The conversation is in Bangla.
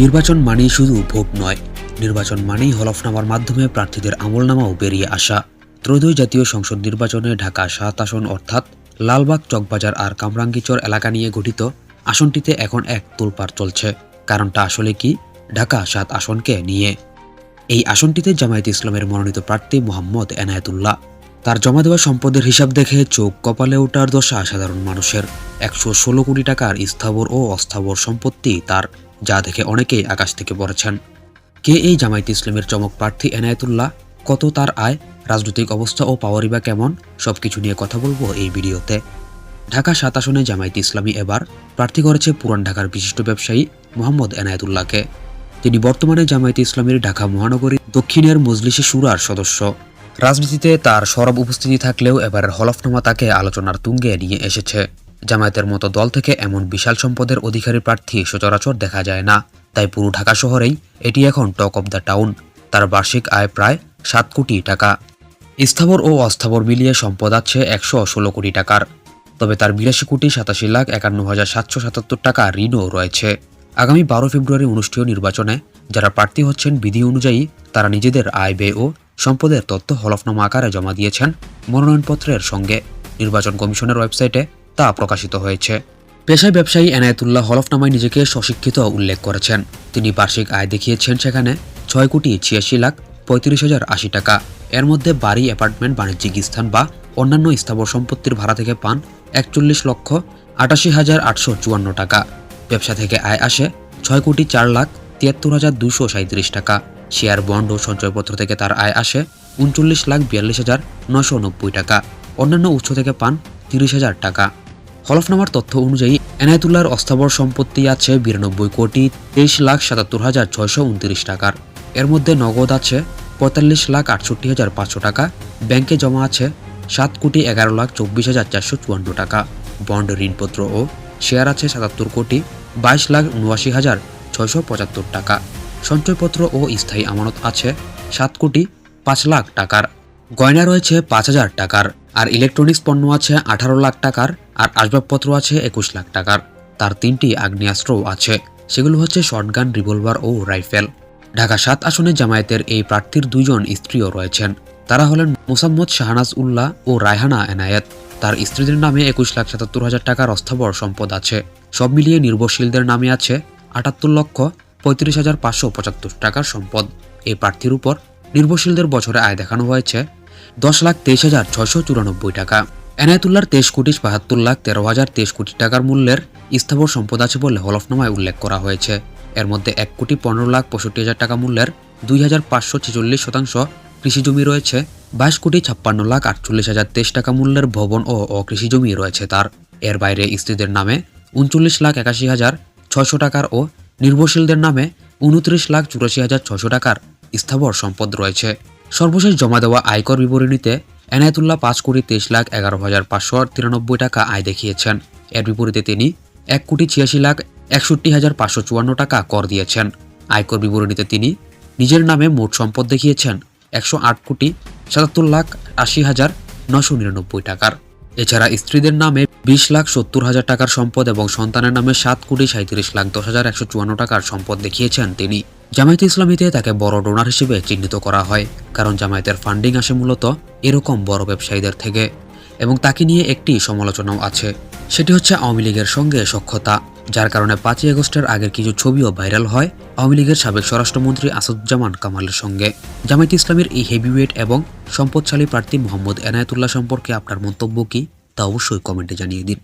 নির্বাচন মানেই শুধু ভোট নয়, নির্বাচন মানেই হলফনামার মাধ্যমে প্রার্থীদের আমলনামাও বেরিয়ে আসা। ত্রয়োদশ জাতীয় সংসদ নির্বাচনে ঢাকা সাত আসন অর্থাৎ লালবাগ, চকবাজার আর কামরাঙ্গিচর এলাকা নিয়ে গঠিত আসনটিতে এখন এক তোলপাড় চলছে। কারণটা আসলে কি? ঢাকা সাত আসনকে নিয়ে। এই আসনটিতে জামায়াত ইসলামের মনোনীত প্রার্থী মোহাম্মদ এনায়েতুল্লাহ। তার জমা দেওয়া সম্পদের হিসাব দেখে চোখ কপালে ওঠার দশা সাধারণ মানুষের। একশো ষোলো কোটি টাকার স্থাবর ও অস্থাবর সম্পত্তি তার। যা দেখে অনেকেই আকাশ থেকে পড়েছেন। কে এই জামায়াত ইসলামের চমক প্রার্থী এনায়েতুল্লাহ? কত তার আয়? রাজনৈতিক অবস্থা ও পাওয়ারি বা কেমন? সবকিছু নিয়ে কথা বলব এই ভিডিওতে। ঢাকা সাত আসনে জামায়াত ইসলামী এবার প্রার্থী করেছে পুরান ঢাকার বিশিষ্ট ব্যবসায়ী মোহাম্মদ এনায়েতুল্লাহকে। তিনি বর্তমানে জামায়াত ইসলামীর ঢাকা মহানগরী দক্ষিণের মজলিসে সুরার সদস্য। রাজনীতিতে তার সরব উপস্থিতি থাকলেও এবারের হলফনামা তাকে আলোচনার তুঙ্গে নিয়ে এসেছে। জামায়াতের মতো দল থেকে এমন বিশাল সম্পদের অধিকারী প্রার্থী সচরাচর দেখা যায় না। তাই পুরো ঢাকা শহরেই এটি এখন টক অব দ্য টাউন। তার বার্ষিক আয় প্রায় সাত কোটি টাকা। স্থাবর ও অস্থাবর মিলিয়ে সম্পদ আছে একশো ষোলো কোটি টাকার। তবে তার বিরাশি কোটি সাতাশি লাখ একান্ন হাজার সাতশো সাতাত্তর টাকা ঋণও রয়েছে। আগামী বারো ফেব্রুয়ারি অনুষ্ঠেয় নির্বাচনে যারা প্রার্থী হচ্ছেন বিধি অনুযায়ী তারা নিজেদের আয় ব্যয় ও সম্পদের তথ্য হলফনামা আকারে জমা দিয়েছেন মনোনয়নপত্রের সঙ্গে। নির্বাচন কমিশনের ওয়েবসাইটে তা প্রকাশিত হয়েছে। পেশায় ব্যবসায়ী এনায়েতুল্লাহ হলফনামায় নিজেকে স্বশিক্ষিত উল্লেখ করেছেন। তিনি বার্ষিক আয় দেখিয়েছেন সেখানে ছয় কোটি ছিয়াশি লাখ পঁয়ত্রিশ হাজার আশি টাকা। এর মধ্যে বাড়ি, অ্যাপার্টমেন্ট, বাণিজ্যিক স্থান বা অন্যান্য স্থাবর সম্পত্তির ভাড়া থেকে পান একচল্লিশ লক্ষ আটাশি হাজার আটশো চুয়ান্ন টাকা। ব্যবসা থেকে আয় আসে ছয় কোটি চার লাখ তিয়াত্তর হাজার দুশো সাঁত্রিশ টাকা। শেয়ার, বন্ড ও সঞ্চয়পত্র থেকে তার আয় আসে উনচল্লিশ লাখ বিয়াল্লিশ হাজার নশো নব্বই টাকা। অন্যান্য উৎস থেকে পান তিরিশ হাজার টাকা। হলফনামার তথ্য অনুযায়ী, এনায়েতুল্লাহর অস্থাবর সম্পত্তি আছে বিরানব্বই কোটি তেইশ লাখ সাতাত্তর হাজার ছয়শো উনত্রিশ টাকার। এর মধ্যে নগদ আছে পঁয়তাল্লিশ লাখ আটষট্টি হাজার পাঁচশো টাকা, ব্যাংকে জমা আছে সাত কোটি এগারো লাখ চব্বিশ হাজার চারশো চুয়ান্ন টাকা। বন্ড ঋণপত্র ও শেয়ার আছে সাতাত্তর কোটি বাইশ লাখ উনআশি হাজার ছয়শো পঁচাত্তর টাকা। সঞ্চয়পত্র ও স্থায়ী আমানত আছে সাত কোটি পাঁচ লাখ টাকার। গয়না রয়েছে পাঁচ হাজার টাকার। আর ইলেকট্রনিক্স পণ্য আছে আঠারো লাখ টাকার আর আসবাবপত্র আছে একুশ লাখ টাকার। তার তিনটি আগ্নেয়াস্ত্রও আছে। সেগুলো হচ্ছে শটগান, রিভলভার ও রাইফেল। ঢাকা সাত আসনে জামায়াতের এই প্রার্থীর দুজন স্ত্রীও রয়েছেন। তারা হলেন মোসাম্মদ শাহনাজ উল্লাহ ও রায়হানা এনায়েত। তার স্ত্রীদের নামে একুশ লাখ সাতাত্তর হাজার টাকার অস্থাবর সম্পদ আছে। সব মিলিয়ে নির্ভরশীলদের নামে আছে আটাত্তর লক্ষ পঁয়ত্রিশ হাজার পাঁচশো পঁচাত্তর টাকার সম্পদ। এই প্রার্থীর উপর নির্ভরশীলদের বছরে আয় দেখানো হয়েছে দশ লাখ তেইশ হাজার ছয়শো চুরানব্বই টাকা। এনায়েতুল্লাহর তেইশ কোটি বাহাত্তর লাখ তেরো হাজার তেইশ কোটি টাকার মূল্যের স্থাবর সম্পদ আছে বলে হলফনামায় উল্লেখ করা হয়েছে। এর মধ্যে এক কোটি পনেরো লাখ পঁয়ষট্টি হাজার টাকা মূল্যের দুই হাজার পাঁচশো ছেচল্লিশ শতাংশ কৃষি জমি রয়েছে। বাইশ কোটি ছাপ্পান্ন লাখ আটচল্লিশ হাজার তেইশ টাকা মূল্যের ভবন ও অকৃষি জমি রয়েছে তার। এর বাইরে স্ত্রীদের নামে উনচল্লিশ লাখ একাশি হাজার ছয়শো টাকার ও নির্ভরশীলদের নামে উনত্রিশ লাখ চুরাশি হাজার ছয়শো টাকার স্থাবর সম্পদ রয়েছে। সর্বশেষ জমা দেওয়া আয়কর বিবরণীতে এনায়েতুল্লাহ পাঁচ কোটি তেইশ লাখ এগারো হাজার পাঁচশো তিরানব্বই টাকা আয় দেখিয়েছেন। এর বিপরীতে তিনি এক কোটি ছিয়াশি লাখ একষট্টি হাজার পাঁচশো চুয়ান্ন টাকা কর দিয়েছেন। আয়কর বিবরণীতে তিনি নিজের নামে মোট সম্পদ দেখিয়েছেন একশো আট কোটি সাতাত্তর লাখ আশি হাজার নশো নিরানব্বই টাকার। এছাড়া স্ত্রীদের নামে বিশ লাখ সত্তর হাজার টাকার সম্পদ এবং সন্তানের নামে সাত কোটি সাঁত্রিশ লাখ দশ হাজার একশো চুয়ান্ন টাকার সম্পদ দেখিয়েছেন তিনি। জামায়াতে ইসলামীতে তাকে বড় ডোনার হিসেবে চিহ্নিত করা হয়, কারণ জামায়াতের ফান্ডিং আসে মূলত এরকম বড় ব্যবসায়ীদের থেকে, এবং তাকে নিয়ে একটি সমালোচনাও আছে। সেটি হচ্ছে আওয়ামী লীগের সঙ্গে সক্ষতা যার কারণে পাঁচই আগস্টের আগের কিছু ছবিও ভাইরাল হয় আওয়ামী লীগের সাবেক স্বরাষ্ট্রমন্ত্রী আসাদুজ্জামান কামালের সঙ্গে। জামায়াত ইসলামের এই হেভিওয়েট এবং সম্পদশালী প্রার্থী মোহাম্মদ এনায়েতুল্লাহ সম্পর্কে আপনার মন্তব্য কি, তা অবশ্যই কমেন্টে জানিয়ে দিন।